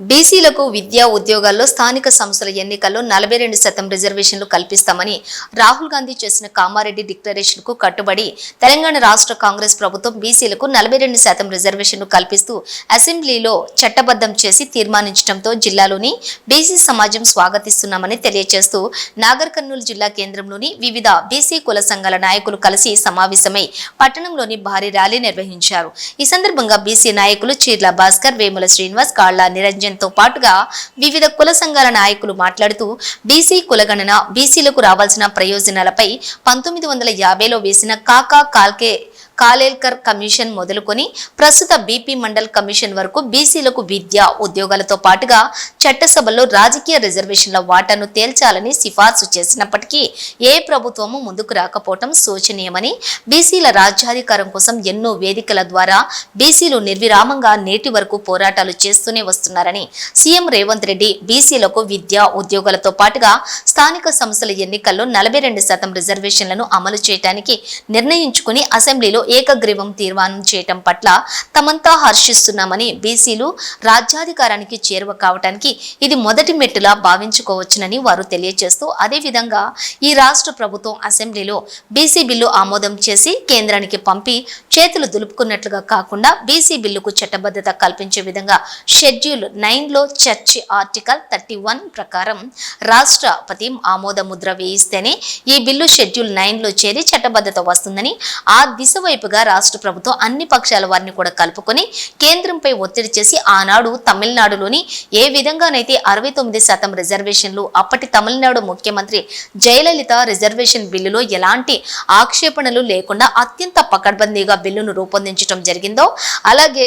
బీసీలకు విద్యా ఉద్యోగాల్లో స్థానిక సంస్థల ఎన్నికల్లో నలభై రెండు శాతం రిజర్వేషన్లు కల్పిస్తామని రాహుల్ గాంధీ చేసిన కామారెడ్డి డిక్లరేషన్కు కట్టుబడి తెలంగాణ రాష్ట్ర కాంగ్రెస్ ప్రభుత్వం బీసీలకు నలభై రెండు శాతం రిజర్వేషన్లు కల్పిస్తూ అసెంబ్లీలో చట్టబద్ధం చేసి తీర్మానించడంతో జిల్లాలోని బీసీ సమాజం స్వాగతిస్తున్నామని తెలియజేస్తూ నాగర్ కర్నూలు జిల్లా కేంద్రంలోని వివిధ బీసీ కుల సంఘాల నాయకులు కలిసి సమావేశమై పట్టణంలోని భారీ ర్యాలీ నిర్వహించారు. ఈ సందర్భంగా బీసీ నాయకులు చీర్ల భాస్కర్ వేముల శ్రీనివాస్ కాళ్ళ నిరంజన్ తో పాటుగా వివిధ కుల సంఘాల నాయకులు మాట్లాడుతూ బీసీ కులగణన బీసీలకు రావాల్సిన ప్రయోజనాలపై పంతొమ్మిది వందల యాభైలో వేసిన కాకా కాల్కే కాలేల్కర్ కమిషన్ మొదలుకొని ప్రస్తుత బీపీ మండల్ కమిషన్ వరకు బీసీలకు విద్య ఉద్యోగాలతో పాటుగా చట్టసభలో రాజకీయ రిజర్వేషన్ల వాటాను తేల్చాలని సిఫార్సు చేసినప్పటికీ ఏ ప్రభుత్వము ముందుకు రాకపోవటం శోచనీయమని బీసీల రాజ్యాధికారం కోసం ఎన్నో వేదికల ద్వారా బీసీలు నిర్విరామంగా నేటి వరకు పోరాటాలు చేస్తూనే వస్తున్నారని సీఎం రేవంత్ రెడ్డి బీసీలకు విద్య ఉద్యోగాలతో పాటుగా స్థానిక సంస్థల ఎన్నికల్లో నలభై రెండు శాతం రిజర్వేషన్లను అమలు చేయడానికి నిర్ణయించుకుని అసెంబ్లీలో ఏకగ్రీవం తీర్మానం చేయటం పట్ల తమంతా హర్షిస్తున్నామని బీసీలు రాజ్యాధికారానికి చేరువ కావటానికి ఇది మొదటి మెట్టులా భావించుకోవచ్చునని వారు తెలియజేస్తూ అదేవిధంగా ఈ రాష్ట్ర ప్రభుత్వం అసెంబ్లీలో బీసీ బిల్లు ఆమోదం చేసి కేంద్రానికి పంపి చేతులు దులుపుకున్నట్లుగా కాకుండా బీసీ బిల్లుకు చట్టబద్ధత కల్పించే విధంగా షెడ్యూల్ నైన్లో చర్చి ఆర్టికల్ థర్టీ వన్ ప్రకారం రాష్ట్రపతి ఆమోద ముద్ర వేయిస్తేనే ఈ బిల్లు షెడ్యూల్ నైన్లో చేరి చట్టబద్ధత వస్తుందని ఆ దిశ వైపుగా రాష్ట్ర ప్రభుత్వం అన్ని పక్షాల వారిని కూడా కలుపుకొని కేంద్రంపై ఒత్తిడి చేసి ఆనాడు తమిళనాడులోని ఏ విధంగానైతే అరవై తొమ్మిది శాతం రిజర్వేషన్లు అప్పటి తమిళనాడు ముఖ్యమంత్రి జయలలిత రిజర్వేషన్ బిల్లులో ఎలాంటి ఆక్షేపణలు లేకుండా అత్యంత పకడ్బందీగా బిల్లును రూపొందించడం జరిగిందో అలాగే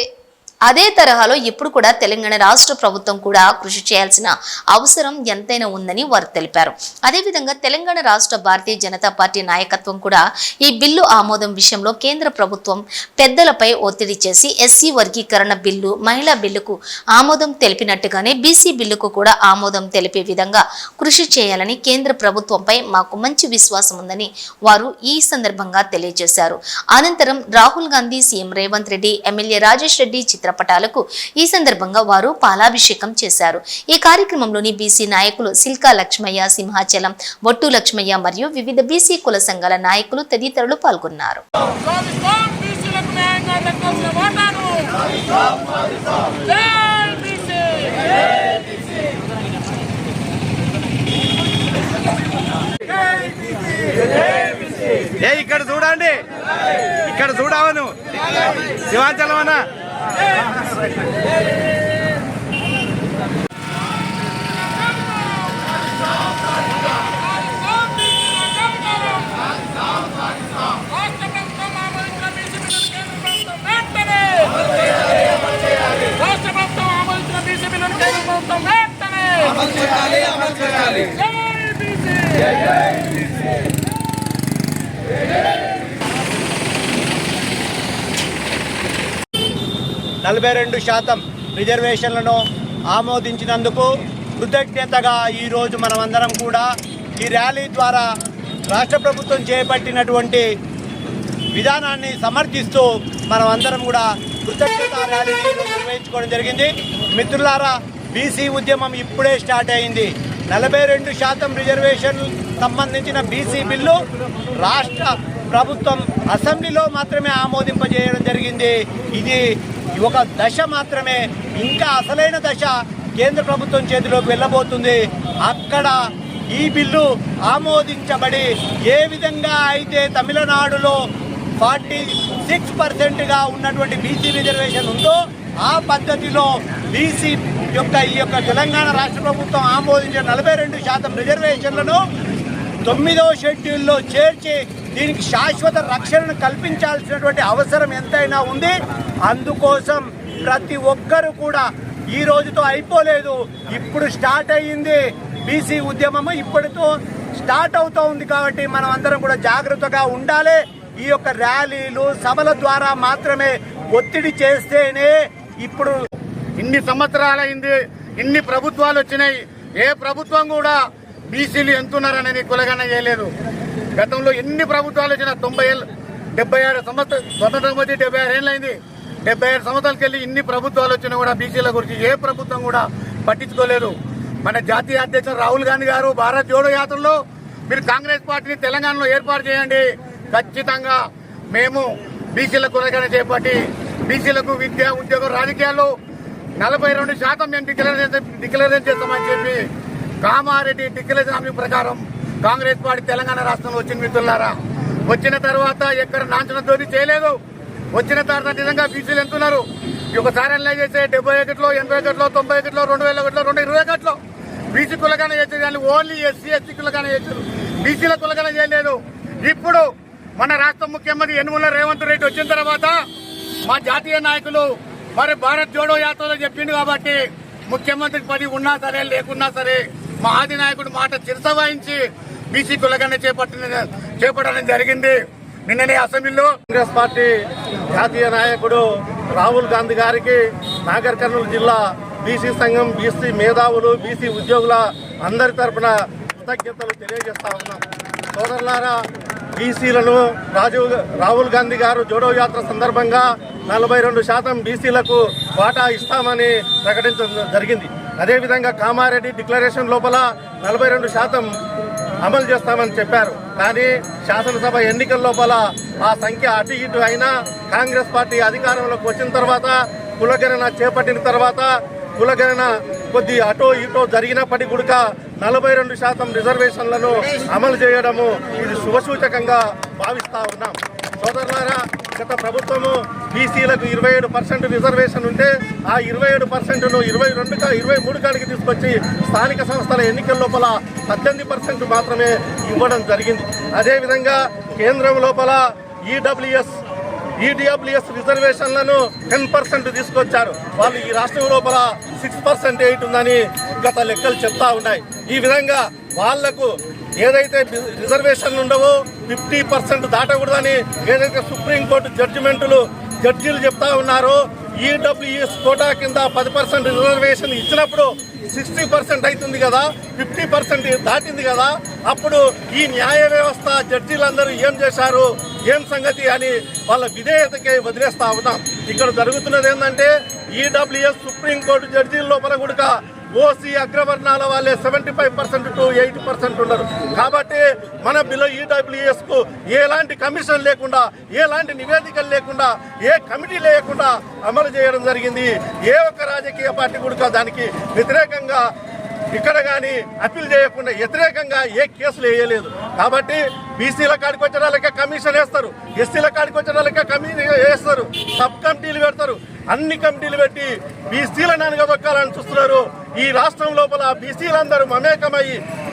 అదే తరహాలో ఇప్పుడు కూడా తెలంగాణ రాష్ట్ర ప్రభుత్వం కూడా కృషి చేయాల్సిన అవసరం ఎంతైనా ఉందని వారు తెలిపారు. అదేవిధంగా తెలంగాణ రాష్ట్ర భారతీయ జనతా పార్టీ నాయకత్వం కూడా ఈ బిల్లు ఆమోదం విషయంలో కేంద్ర ప్రభుత్వం పెద్దలపై ఒత్తిడి చేసి ఎస్సీ వర్గీకరణ బిల్లు మహిళా బిల్లుకు ఆమోదం తెలిపినట్టుగానే బీసీ బిల్లుకు కూడా ఆమోదం తెలిపే విధంగా కృషి చేయాలని కేంద్ర ప్రభుత్వంపై మాకు మంచి విశ్వాసం ఉందని వారు ఈ సందర్భంగా తెలియజేశారు. అనంతరం రాహుల్ గాంధీ సీఎం రేవంత్ రెడ్డి ఎమ్మెల్యే రాజేష్ రెడ్డి చిత్రపటాలకు ఈ సందర్భంగా వారు పాలాభిషేకం చేశారు. ఈ కార్యక్రమంలోని బీసీ నాయకులు సిల్కా లక్ష్మయ్య సింహాచలం బొట్టు లక్ష్మయ్య మరియు వివిధ బీసీ కుల సంఘాల నాయకులు తదితరులు పాల్గొన్నారు. ఏ ఇక్కడ చూడండి. ఇక్కడ చూడవను. శివాంచలం అన్నా. పాకిస్తాన్ బీసీల అధికారం. రాష్ట్ర ప్రభుత్వం ఆమోదించిన బీసీ బిల్లును కేంద్ర ప్రభుత్వం వెంటనే. రాష్ట్ర ప్రభుత్వం ఆమోదించిన బీసీ బిల్లును కేంద్ర ప్రభుత్వం వెంటనే. జై బీసీ నలభై రెండు శాతం రిజర్వేషన్లను ఆమోదించినందుకు కృతజ్ఞతగా ఈరోజు మనమందరం కూడా ఈ ర్యాలీ ద్వారా రాష్ట్ర ప్రభుత్వం చేపట్టినటువంటి విధానాన్ని సమర్థిస్తూ మనమందరం అందరం కూడా కృతజ్ఞత ర్యాలీని నిర్వహించుకోవడం జరిగింది. మిత్రులారా బీసీ ఉద్యమం ఇప్పుడే స్టార్ట్ అయింది. నలభై రెండు శాతం రిజర్వేషన్ సంబంధించిన బీసీ బిల్లు రాష్ట్ర ప్రభుత్వం అసెంబ్లీలో మాత్రమే ఆమోదింపజేయడం జరిగింది. ఇది ఒక దశ మాత్రమే ఇంకా అసలైన దశ కేంద్ర ప్రభుత్వం చేతిలోకి వెళ్ళబోతుంది. అక్కడ ఈ బిల్లు ఆమోదించబడి ఏ విధంగా అయితే తమిళనాడులో ఫార్టీ సిక్స్ పర్సెంట్గా ఉన్నటువంటి బీసీ రిజర్వేషన్ ఉందో ఆ పద్ధతిలో బీసీ యొక్క ఈ యొక్క తెలంగాణ రాష్ట్ర ప్రభుత్వం ఆమోదించిన నలభై రెండు శాతం రిజర్వేషన్లను తొమ్మిదో షెడ్యూల్లో చేర్చి దీనికి శాశ్వత రక్షణను కల్పించాల్సినటువంటి అవసరం ఎంతైనా ఉంది. అందుకోసం ప్రతి ఒక్కరు కూడా ఈ రోజుతో అయిపోలేదు. ఇప్పుడు స్టార్ట్ అయ్యింది బీసీ ఉద్యమము. ఇప్పటితో స్టార్ట్ అవుతూ ఉంది కాబట్టి మనం అందరం కూడా జాగ్రత్తగా ఉండాలి. ఈ యొక్క ర్యాలీలు సభల ద్వారా మాత్రమే ఒత్తిడి చేస్తేనే ఇప్పుడు ఇన్ని సంవత్సరాలైంది ఇన్ని ప్రభుత్వాలు వచ్చినాయి. ఏ ప్రభుత్వం కూడా బీసీలు ఎంతున్నారని కులగన చేయలేదు. గతంలో ఎన్ని ప్రభుత్వాలు వచ్చినా తొంభై ఏళ్ళు డెబ్బై ఆరు సంవత్సరం స్వతంత్రం వచ్చి డెబ్బై ఆరు ఏళ్ళు అయింది డెబ్బై ఆరు సంవత్సరాలకి వెళ్ళి ఇన్ని ప్రభుత్వాలు వచ్చినా కూడా బీసీల గురించి ఏ ప్రభుత్వం కూడా పట్టించుకోలేదు. మన జాతీయ అధ్యక్షుడు రాహుల్ గాంధీ గారు భారత్ జోడో యాత్రలో మీరు కాంగ్రెస్ పార్టీని తెలంగాణలో ఏర్పాటు చేయండి. ఖచ్చితంగా మేము బీసీల కులగన చేపట్టి బీసీలకు విద్య ఉద్యోగం రాజకీయాల్లో నలభై రెండు శాతం మేము డిక్లరేషన్ డిక్లరేషన్ చేస్తామని చెప్పి కామారెడ్డి టిక్కెల హామీ ప్రకారం కాంగ్రెస్ పార్టీ తెలంగాణ రాష్ట్రంలో వచ్చిన మిత్రులారా. వచ్చిన తర్వాత ఎక్కడ నాంచన చేయలేదు. వచ్చిన తర్వాత నిజంగా బీసీలు ఎంతున్నారు. ఒకసారి అనలైజ్ చేస్తే డెబ్బై ఒకటిలో ఎనభై ఒకటిలో తొంభై ఒకటిలో రెండు వేల ఒకటిలో రెండు ఇరవై ఒకటిలో బీసీ కులగానే చేసేది కానీ ఓన్లీ ఎస్సీ ఎస్సీ కులగానే చేశారు బీసీల కులగానే చేయలేదు. ఇప్పుడు మన రాష్ట్ర ముఖ్యమంత్రి యనుమల రేవంత్ రెడ్డి వచ్చిన తర్వాత మా జాతీయ నాయకులు మరి భారత్ జోడో యాత్రలో చెప్పిండు కాబట్టి ముఖ్యమంత్రి పది ఉన్నా సరే లేకున్నా సరే మా ఆది నాయకుడు మాట చిరస వాయించి బీసీ కులగన్న చేపట్టిన చేపట్టడం జరిగింది. నిన్ననే అసెంబ్లీలో కాంగ్రెస్ పార్టీ జాతీయ నాయకుడు రాహుల్ గాంధీ గారికి నాగర్ కర్నూలు జిల్లా బీసీ సంఘం బీసీ మేధావులు బీసీ ఉద్యోగుల అందరి తరపున కృతజ్ఞతలు తెలియజేస్తా ఉన్నాం. సోదరులారా బీసీలను రాజీవ్ రాహుల్ గాంధీ గారు జోడో యాత్ర సందర్భంగా నలభై రెండు శాతం బీసీలకు వాటా ఇస్తామని ప్రకటించడం జరిగింది. అదేవిధంగా కామారెడ్డి డిక్లరేషన్ లోపల నలభై రెండు శాతం అమలు చేస్తామని చెప్పారు. కానీ శాసనసభ ఎన్నికల లోపల ఆ సంఖ్య అటు ఇటు అయినా కాంగ్రెస్ పార్టీ అధికారంలోకి వచ్చిన తర్వాత కులగణన చేపట్టిన తర్వాత కులగణన కొద్ది అటో ఇటో జరిగినప్పటికీ కూడా నలభై రెండు శాతం రిజర్వేషన్లను అమలు చేయడము ఇది శుభసూచకంగా భావిస్తా ఉన్నాం. సోదరులారా గత ప్రభుత్వము బీసీలకు ఇరవై ఏడు పర్సెంట్ రిజర్వేషన్ ఉంటే ఆ ఇరవై ఏడు పర్సెంట్ను ఇరవై రెండు ఇరవై మూడు కాడికి తీసుకొచ్చి స్థానిక సంస్థల ఎన్నికల లోపల పద్దెనిమిది పర్సెంట్ మాత్రమే ఇవ్వడం జరిగింది. అదేవిధంగా కేంద్రం లోపల ఈడబ్ల్యూఎస్ ఈడబ్ల్యూఎస్ రిజర్వేషన్లను టెన్ పర్సెంట్ తీసుకొచ్చారు. వాళ్ళు ఈ రాష్ట్రం లోపల సిక్స్ పర్సెంట్ ఎయిట్ ఉందని గత లెక్కలు చెప్తా ఉన్నాయి. ఈ విధంగా వాళ్ళకు ఏదైతే రిజర్వేషన్లు ఉండవో ఫిఫ్టీ పర్సెంట్ దాటకూడదని ఏదైతే సుప్రీంకోర్టు జడ్జిమెంట్లు జడ్జీలు చెప్తా ఉన్నారో ఈడబ్ల్యూఎస్ కోటా కింద పది పర్సెంట్ రిజర్వేషన్ ఇచ్చినప్పుడు సిక్స్టీ పర్సెంట్ అవుతుంది కదా ఫిఫ్టీ పర్సెంట్ దాటింది కదా అప్పుడు ఈ న్యాయ వ్యవస్థ జడ్జీలందరూ ఏం చేశారు ఏం సంగతి అని వాళ్ళ విధేయతకే వదిలేస్తా ఉన్నాం. ఇక్కడ జరుగుతున్నది ఏంటంటే ఈడబ్ల్యూఎస్ సుప్రీంకోర్టు జడ్జీల లోపల కూడా ఓసీ అగ్రవర్ణాల వాళ్ళే seventy five percent to eighty percent ఉన్నారు కాబట్టి మన బిలో ఈడబ్ల్యూఎస్కు ఎలాంటి కమిషన్ లేకుండా ఎలాంటి నివేదికలు లేకుండా ఏ కమిటీ లేకుండా అమలు చేయడం జరిగింది. ఏ ఒక్క రాజకీయ పార్టీ కూడా దానికి వ్యతిరేకంగా ఇక్కడ కానీ అప్పీల్ చేయకుండా వ్యతిరేకంగా ఏ కేసులు వేయలేదు. కాబట్టి బీసీల కాడికి వచ్చిన వాళ్ళకే కమిషన్ వేస్తారు. ఎస్సీల కాడికి వచ్చిన వాళ్ళకే కమిషన్ వేస్తారు. సబ్ కమిటీలు పెడతారు. అన్ని కమిటీలు పెట్టి బీసీలను అనగదొక్కాలని చూస్తున్నారు. ఈ రాష్ట్రం లోపల బీసీలందరూ మమేకమై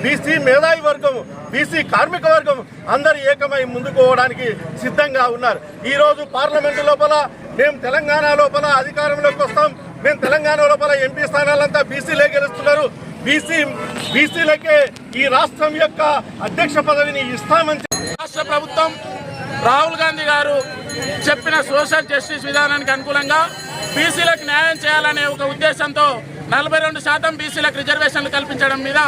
బీసీ మేధావి వర్గం బీసీ కార్మిక వర్గం అందరూ ఏకమై ముందుకు పోవడానికి సిద్ధంగా ఉన్నారు. ఈ రోజు పార్లమెంటు లోపల మేము తెలంగాణ లోపల అధికారంలోకి వస్తాం. మేము తెలంగాణ లోపల ఎంపీ స్థానాలంతా బీసీలే గెలుస్తున్నారు. బీసీ బీసీలకే ఈ రాష్ట్రం యొక్క అధ్యక్ష పదవిని ఇస్తామని రాష్ట్ర ప్రభుత్వం రాహుల్ గాంధీ గారు చెప్పిన సోషల్ జస్టిస్ విధానానికి అనుకూలంగా బీసీలకు న్యాయం చేయాలనే ఒక ఉద్దేశంతో నలభై రెండు శాతం బీసీలకు రిజర్వేషన్లు కల్పించడం మీద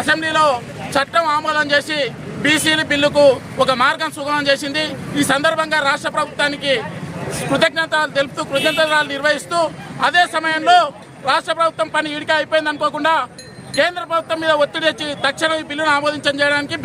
అసెంబ్లీలో చట్టం ఆమోదం చేసి బీసీల బిల్లుకు ఒక మార్గం సుగమం చేసింది. ఈ సందర్భంగా రాష్ట్ర ప్రభుత్వానికి కృతజ్ఞతలు తెలుపుతూ కృతజ్ఞతలు నిర్వహిస్తూ అదే సమయంలో రాష్ట్ర ప్రభుత్వం పని ఇడిక అయిపోయింది అనుకోకుండా కేంద్ర ప్రభుత్వం మీద ఒత్తిడి తెచ్చి తక్షణం ఈ బిల్లును ఆమోదించడం చేయడానికి